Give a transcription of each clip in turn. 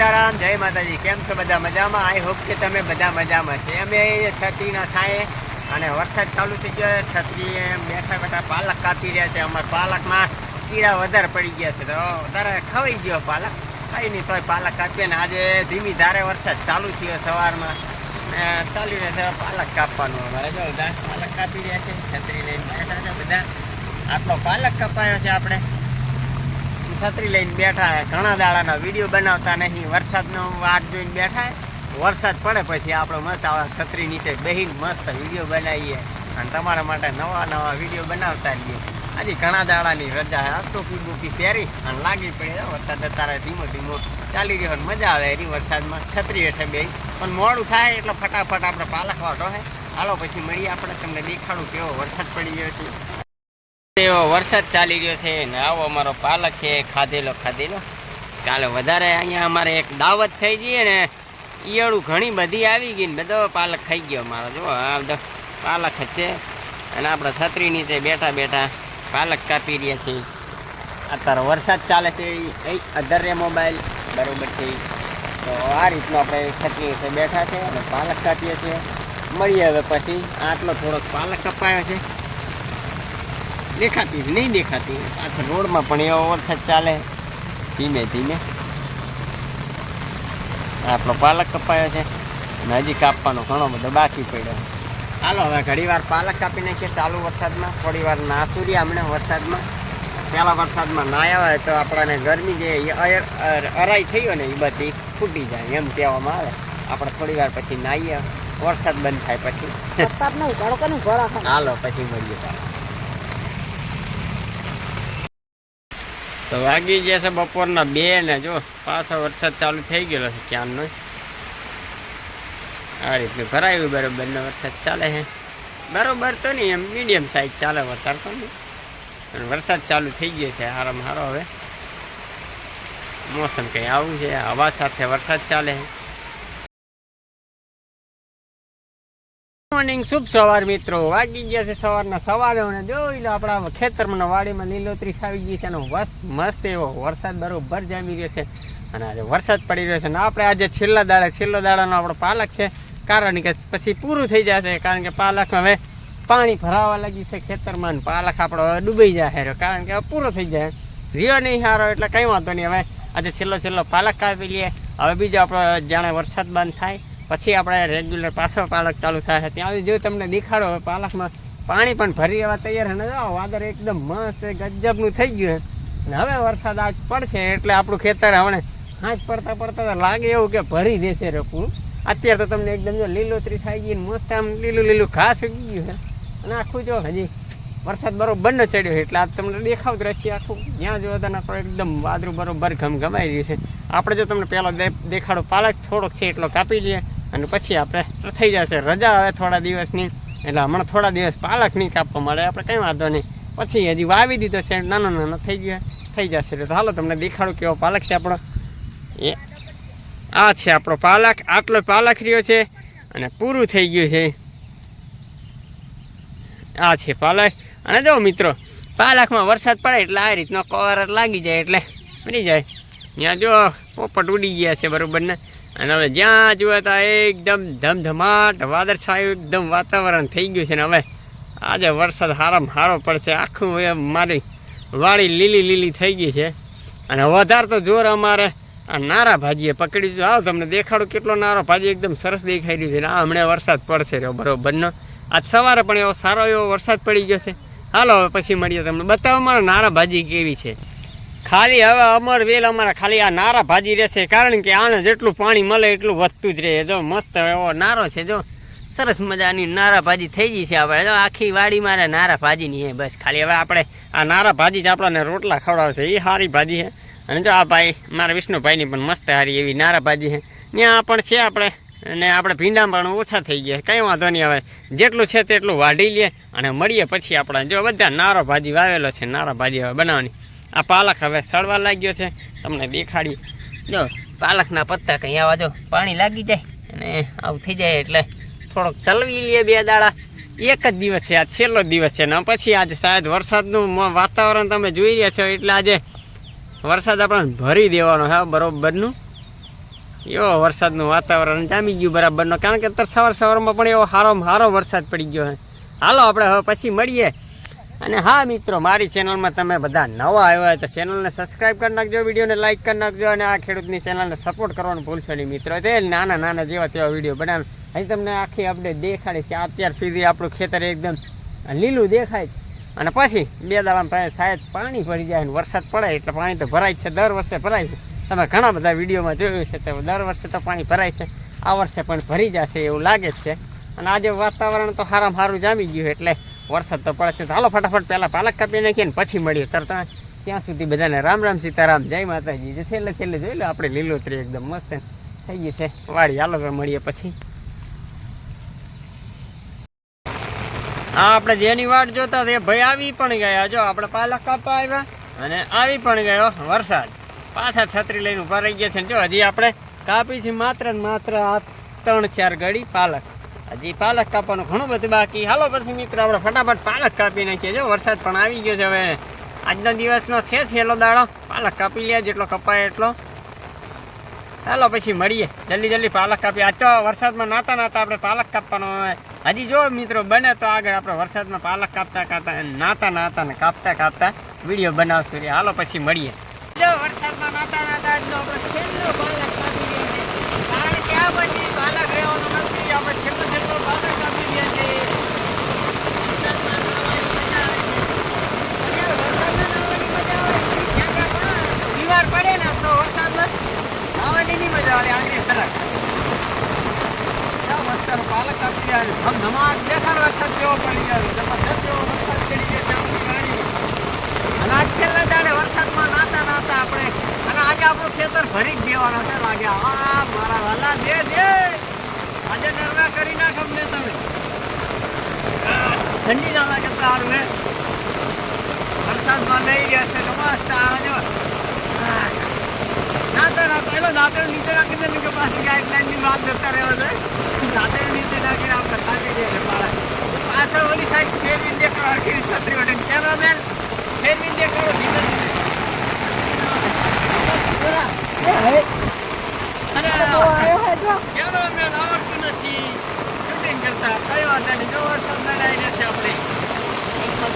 સીતારામ, જય માતાજી. કેમ છો બધા? મજામાં? આઈ હોપ કે તમે બધા મજામાં છે. અમે છત્રીના સાંયે અને વરસાદ ચાલુ થઈ ગયો છત્રીએ બેઠા બેઠા પાલક કાપી રહ્યા છે. અમારા પાલકમાં કીડા વધારે પડી ગયા છે. તો વધારે ખવાઈ ગયો પાલક. ખાઈ નહીં, તોય પાલક કાપીએ ને આજે ધીમી ધારે વરસાદ ચાલુ થયો સવારમાં. ને ચાલી રહ્યો છે પાલક કાપવાનું અમારે. જો પાલક કાપી રહ્યા છે. છત્રી લઈને બેઠા છે બધા. આટલો પાલક કપાયો છે આપણે. છત્રી લઈને બેઠા હે. ઘણા દાડાના વીડિયો બનાવતા નહીં. વરસાદનો વાટ જોઈને બેઠા હે. વરસાદ પડે પછી આપણે મસ્ત આવા છત્રી નીચે બેહીને મસ્ત વીડિયો બનાવીએ. અને તમારા માટે નવા નવા વીડિયો બનાવતા રહીએ. આજે ઘણા દાડાની રજા ટોપી બોપી પહેરી અને લાગી પડી વરસાદ અત્યારે ધીમો ધીમો ચાલી રહ્યો અને મજા આવે એની વરસાદમાં છત્રી હેઠે બે પણ મોડું થાય એટલે ફટાફટ આપણે પાલક વાટો હે હાલો પછી મળીએ આપણે તમને દેખાડું કેવો વરસાદ પડી ગયો છે. એવો વરસાદ ચાલી રહ્યો છે ને આવો અમારો પાલક છે, ખાધેલો ખાધેલો. કાલે વધારે અહીંયા અમારે એક દાવત થઈ ગઈ ને ઈયળું ઘણી બધી આવી ગઈ ને બધો પાલક ખાઈ ગયો મારો જો, આ બધો પાલક જ છે. અને આપણે છત્રી નીચે બેઠા બેઠા પાલક કાપી રહ્યા છીએ અત્યારે વરસાદ ચાલે છે એ અધર મોબાઈલ બરાબર છે. તો આ રીતનું આપણે છત્રી નીચે બેઠા છે અને પાલક કાપીએ છીએ. મળીએ હવે પછી. આટલો થોડોક પાલક કપાયો છે. દેખાતી નહીં દેખાતી પાછળ રોડમાં પણ એવો વરસાદ ચાલે. ધીમે ધીમે. આપણો પાલક કપાયો છે. અને હજી કાપવાનો ઘણો બધો બાકી પડ્યો. હાલો હવે ઘડી વાર પાલક કાપી નાખીએ ચાલુ વરસાદમાં. થોડી વાર નાસું રહ્યા હમણાં વરસાદમાં. પહેલા વરસાદમાં ના હોય તો આપણને ગરમી જે અરાઈ થઈ હોય ને એ બધી ફૂટી જાય એમ કહેવામાં આવે. આપણે થોડી વાર પછી નાહીએ. વરસાદ બંધ થાય પછી. હાલો પછી મળીએ તો વાગી જશે બપોરના બે ને જો, પાછો વરસાદ ચાલુ થઈ ગયેલો છે ક્યાંનો આ રીતનું ભરાયું બરોબર ને વરસાદ ચાલે છે. બરોબર તો નહીં, એમ મીડિયમ સાઈઝ ચાલે વધારે તો નહીં. અને વરસાદ ચાલુ થઈ ગયો છે હારામાં હારો હવે. મોસમ કંઈ આવું છે, હવા સાથે વરસાદ ચાલે છે. મોર્નિંગ શુભ સવાર મિત્રો. વાગી ગયા છે સવારના સવારે અને જોઈ લો આપણા ખેતરમાં વાડીમાં લીલોતરી આવી ગઈ છે અને મસ્ત એવો વરસાદ બરોબર જામી રહ્યો છે અને આજે વરસાદ પડી રહ્યો છે અને આપણે આજે છેલ્લા દાડે, છેલ્લો દાડાનો આપણો પાલક છે. કારણ કે પછી પૂરું થઈ જશે, કારણ કે પાલકમાં હવે પાણી ભરાવા લાગી છે ખેતરમાં અને પાલક આપણો હવે ડૂબી જાય કારણ કે હવે પૂરો થઈ જાય. રહ્યો નહીં સારો એટલે કંઈ વાંધો નહીં. હવે આજે છેલ્લો છેલ્લો પાલક કાપી લઈએ. હવે બીજો આપણો જાણે વરસાદ બંધ થાય. પછી આપણે રેગ્યુલર પાછો પાલક ચાલુ થાય ત્યાં જો તમને દેખાડો પાલકમાં પાણી પણ ભરી એવા તૈયાર ને જો, વાદળ એકદમ મસ્ત, ગજબનું થઈ ગયું અને હવે વરસાદ આજ પડશે, એટલે આપણું ખેતર હમણે હાથ પડતા પડતા તો લાગે એવું કે ભરી દેશે રોકવું અત્યારે તો તમને એકદમ જો લીલોતરી થઈ ગઈ મસ્ત આમ લીલું લીલું ઘાસ ઉગી ગયું છે. અને આખું જો હજી વરસાદ બરોબર ન ચડ્યો એટલે આ તમને દેખાવ દ્રશ્ય આખું. જ્યાં જો ત્યાં આખું એકદમ વાદળું બરોબર ઘમઘમાઈ રહ્યું છે. આપણે જો તમને પહેલો દેખાડો, પાલક થોડોક છે એટલો કાપી લઈએ. અને પછી આપણે થઈ જશે. રજા હવે થોડા દિવસની. એટલે હમણાં થોડા દિવસ પાલક નહીં કાપવા મળે. આપણે કંઈ વાંધો નહીં. પછી હજી વાવી દીધો છે. નાનો નાનો થઈ ગયો. થઈ જશે. એટલે હાલો તમને દેખાડું કેવો પાલક છે આપણો. એ આ છે આપણો પાલક. આટલો પાલક રહ્યો છે. અને પૂરું થઈ ગયું છે. આ છે પાલક. અને જો મિત્રો, પાલકમાં વરસાદ પડે એટલે આ રીતનો કવર લાગી જાય એટલે. પડી જાય. ત્યાં જો પોપટ ઉડી ગયા છે બરાબર ને અને હવે જ્યાં જુએ ત્યાં એકદમ ધમધમાટ, વાદળછાયું, એકદમ વાતાવરણ થઈ ગયું છે ને હવે આજે વરસાદ હારામાં હારો પડશે. આખું એ મારી વાડી લીલી લીલી થઈ ગઈ છે. અને વધારે તો જોર અમારે આ નારા ભાજીએ પકડી છે. આવો તમને દેખાડો કેટલો નારો ભાજી એકદમ સરસ દેખાઈ રહ્યું છે. ને આ હમણાં વરસાદ પડશે રહ્યો બરોબરનો આજ સવારે પણ એવો સારો એવો વરસાદ પડી ગયો છે. હાલો હવે પછી મળીએ તમને. બતાવો મારા નારા ભાજી કેવી છે. ખાલી હવે અમર વેલ અમારા ખાલી આ નારા ભાજી રહેશે, કારણ કે આને જેટલું પાણી મળે એટલું વધતું જ રહે. જો મસ્ત એવો નારો છે, જો સરસ મજાની નારા ભાજી થઈ ગઈ છે આપણે. જો આખી વાડી મારે નારા ભાજીની છે, બસ ખાલી હવે આપણે આ નારા ભાજી જ આપણને રોટલા ખવડાવશે. એ સારી ભાજી છે. અને જો આ ભાઈ, મારા વિષ્ણુભાઈની પણ મસ્ત સારી એવી નારા ભાજી છે. ત્યાં પણ છે આપણે, અને આપણે ભીંડા પણ ઓછા થઈ ગયા કંઈ વાંધો નહીં હવે. જેટલું છે તેટલું વાઢી લે અને મળીએ પછી આપણે. જો બધા નારો ભાજી વાવેલો છે, નારા ભાજી હવે બનાવવાની. આ પાલક હવે સડવા લાગ્યો છે. તમને દેખાડી. જો, પાલકના પત્તા કંઈ આવા જો પાણી લાગી જાય અને આવું થઈ જાય એટલે થોડોક ચલવી લઈએ બે દાડા. એક જ દિવસ છે, આ છેલ્લો દિવસ છે ને પછી આજે શાયદ વરસાદનું વાતાવરણ તમે જોઈ રહ્યા છો એટલે આજે વરસાદ આપણને ભરી દેવાનો હા, બરોબરનું. એવો વરસાદનું વાતાવરણ જામી ગયું બરાબરનો. કારણ કે અત્યારે સવાર સવારમાં પણ એવો સારો સારો વરસાદ પડી ગયો છે. હાલો, આપણે હવે પછી મળીએ. અને હા મિત્રો, મારી ચેનલમાં તમે બધા નવા આવ્યા હોય તો ચેનલને સબસ્ક્રાઈબ કરી નાખજો, વિડીયોને લાઈક કરી નાખજો અને આ ખેડૂતની ચેનલને સપોર્ટ કરવાનું ભૂલશો નહીં મિત્રો. તે નાના નાના જેવા તેવા વીડિયો બનાવે. અહીં તમને આખી અપડેટ દેખાડી કે અત્યાર સુધી આપણું ખેતર એકદમ લીલું દેખાય છે. અને પછી બે દાડામાં શાયદ પાણી ભરી જાય અને વરસાદ પડે એટલે પાણી તો ભરાય છે, દર વર્ષે ભરાય છે. તમે ઘણા બધા વિડીયોમાં જોયું છે તો દર વર્ષે તો પાણી ભરાય છે, આ વર્ષે પણ ભરી જશે એવું લાગે જ છે. અને આજે વાતાવરણ તો સારામાં સારું જામી ગયું એટલે વરસાદ તો પડે છે ચાલો ફટાફટ પહેલાં પાલક કાપી નાખીએ પછી મળીએ. તરત ત્યાં સુધી બધાને રામ રામ સીતારામ. જય માતાજી. જે છેલ્લે છેલ્લે જોઈ લો આપણે લીલોતરી એકદમ મસ્ત થઈ ગઈ છે. વાળી હાલો મળીએ પછી. હા આપણે જેની વાટ જોતા તે ભાઈ આવી પણ ગયા. જો, આપણે પાલક કાપવા આવ્યા અને આવી પણ ગયો વરસાદ. પાછા છત્રી લઈને ઊભા રહી ગયા છે જો, હજી આપણે કાપી છે માત્ર માત્ર આ ત્રણ ચાર ગળી પાલક. હજી પાલક કાપવાનું ઘણું બધું બાકી. હાલો પછી મિત્રો, આપણે ફટાફટ પાલક કાપી નાખીએ. જો વરસાદ પણ આવી ગયો છે હવે. આજના દિવસનો છે છેલ્લો દાડો. પાલક કાપી લે, જેટલો કપાય એટલો. ચાલો પછી મળીએ. જલ્દી જલ્દી પાલક કાપીએ. આજ તો વરસાદમાં નાતા નાતા આપણે પાલક કાપવાનો હજી જો મિત્રો બને તો આગળ આપણે વરસાદમાં પાલક કાપતા કાપતા નાતા નાતા ને કાપતા કાપતા વીડિયો બનાવશું હાલો પછી મળીએ. જો વરસાદમાં નાતા નાતા આપણે છેલ્લો પાલક કાપી રહ્યા છે કારણ કે આ પછી પાલક રહેવાનો નથી આપણે છેલ્લો છેલ્લો પાલક કાપી રહ્યા છે વરસાદમાં નાહવાની મજા આવે છે. અને વરસાદમાં નાહવાની મજા આવે છે. ક્યાં ક્યાં પણ બીમાર પડે ને તો વરસાદમાં નાહવાની નહીં મજા આવે આગળ તરફ ક્યાં મસ્ત પાલક કાપી રહ્યા છે ધમ ધમાટ દેખાડ વરસાદ કેવો પડી ગયો છે જબરદસ્ત એવો વરસાદ પડી ગયો છે આપણી વાડીમાં. અને આજ છેલ્લા દાડે વરસાદમાં નાતા નાતા આપણે અને આજે આપણું ફરી દેવાનો છે. લાગ્યા આ, મારા વાલા, દે દે. આજે નરવા કરી નાખ અમને તમે. ઠંડી ના લાગે સારું, હે? વરસાદમાં લઈ ગયા છે તો આજે દાંતણ ગાઈડલાઈનની વાત જતા રહેવા છે દાંતણ નીચે નાખીને આપણે પાછળ ઓલી સાઈડ ફેરવી દેખાડો આખી છત્રી વડે કેમેરામેન ફેરવી દેખાડો ધીમે ધીમે અરે કેમેરામેન આવડતું નથી શૂટિંગ કરતા કઈ વાંધો નહીં જો વરસાદ બનાવી લેશે આપણે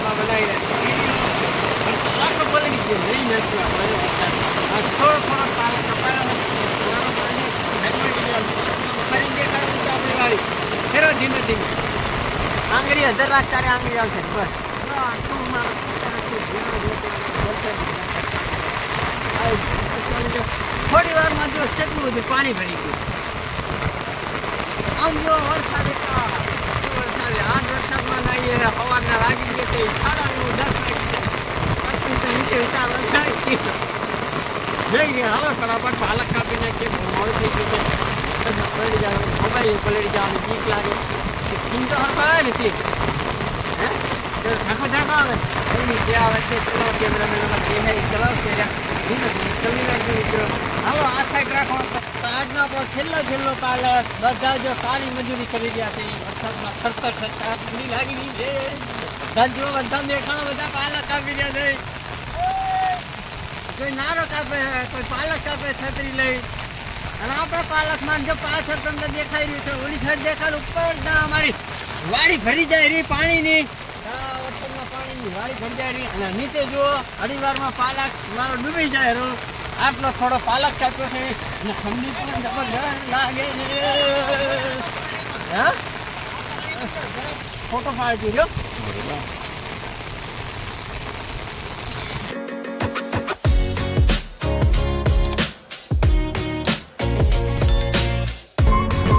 વરસાદમાં બનાવી વરસાદ આખો પલળી ગયો લઈ લેશું આપણે આ થોડો થોડો પાલક કપાયો. ફરી આપણી ધીમે ધીમે આંગળી હજાર રાખ તારે આંગળી આવશે બસ આ. થોડી વારમાં જો કેટલું બધું પાણી ભરી ગયું આમ જો વરસાદ આઠ વરસાદમાં નાહીએ ને સવારના લાગી ગયો તે સાડા નવ દસ વાગી જાય પછી તો નીચે ઉતારવા જાય જઈ ગયા હાલો ફટાફટ પાલક કાપી નાખીએ બહુ મોડું થઈ ગયું છે બધા પલળી ખવાય પલળી જવાની બીક લાગે. સિંગ તો હરખો આવે ને તો ઝાંખો ઝાંખો આવે. એની જે આવે છે ચલો છેલ્લો છેલ્લો પાલક બધા જો કાળી મજૂરી કરી રહ્યા છે. વરસાદમાં ખરતર ખરતર ઠંડી લાગી ગઈ છે. ધંધો બધા દેખાણો બધા પાલક કાપી રહ્યા છે. કોઈ નારો કાપે, કોઈ પાલક કાપે, છત્રી લઈ. અને આપણે પાલકમાં જો પાછળ તમને દેખાઈ રહ્યું છે, ઓલી સાઈડ દેખાડ ઉપર અમારી વાડી ભરી જાય રહી પાણીની. પાણીની વાડી ભરી જાય રહી. અને નીચે જુઓ, અડીવારમાં પાલક ડૂબી જાય રો આટલો થોડો પાલક કાપ્યો છે. અને ઠંડી પણ લાગે છે. હા? ફોટો પાડી દીધો